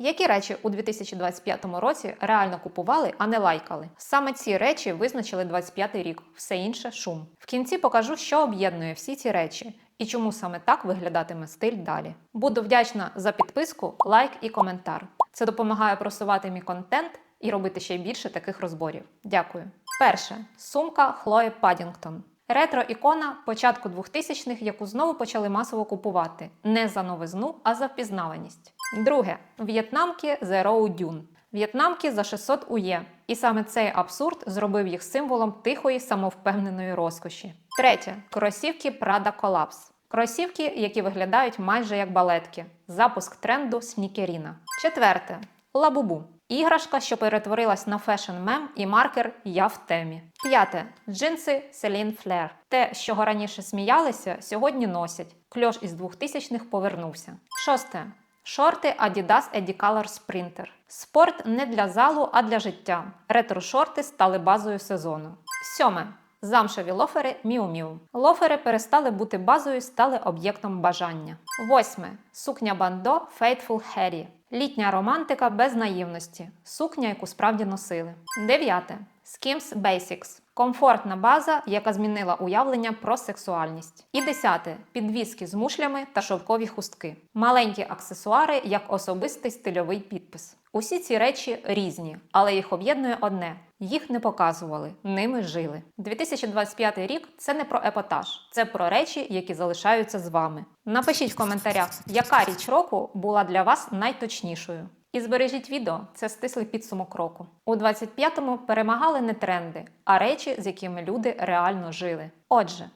Які речі у 2025 році реально купували, а не лайкали? Саме ці речі визначили 25 рік, все інше шум. В кінці покажу, що об'єднує всі ці речі і чому саме так виглядатиме стиль далі. Буду вдячна за підписку, лайк і коментар. Це допомагає просувати мій контент і робити ще більше таких розборів. Дякую. Перше сумка Хлої Падінгтон. Ретро-ікона початку 2000-х, яку знову почали масово купувати не за новизну, а за впізнаваність. Друге в'єтнамки The Row Dune. В'єтнамки за 600 ує. І саме цей абсурд зробив їх символом тихої самовпевненої розкоші. Третє кросівки Prada Collapse. Кросівки, які виглядають майже як балетки. Запуск тренду снікеріна. Четверте лабубу. Іграшка, що перетворилась на фешн-мем і маркер Я в темі. П'яте джинси Celine Flair. Те, з чого раніше сміялися, сьогодні носять. Кльош із 2000-х повернувся. Шосте. Шорти Adidas Edicolor Sprinter. Спорт не для залу, а для життя. Ретро-шорти стали базою сезону. Сьоме. Замшеві лофери Miu Miu. Лофери перестали бути базою, стали об'єктом бажання. Восьме. Сукня бандо Faithful Harry. Літня романтика без наївності. Сукня, яку справді носили. Дев'яте. Skims Basics. Комфортна база, яка змінила уявлення про сексуальність. І десяте підвіски з мушлями та шовкові хустки. Маленькі аксесуари як особистий стильовий підпис. Усі ці речі різні, але їх об'єднує одне: їх не показували, ними жили. 2025 рік це не про епатаж, це про речі, які залишаються з вами. Напишіть в коментарях, яка річ року була для вас найточнішою. І збережіть відео, це стислий підсумок року. У 25-му перемагали не тренди, а речі, з якими люди реально жили. Отже,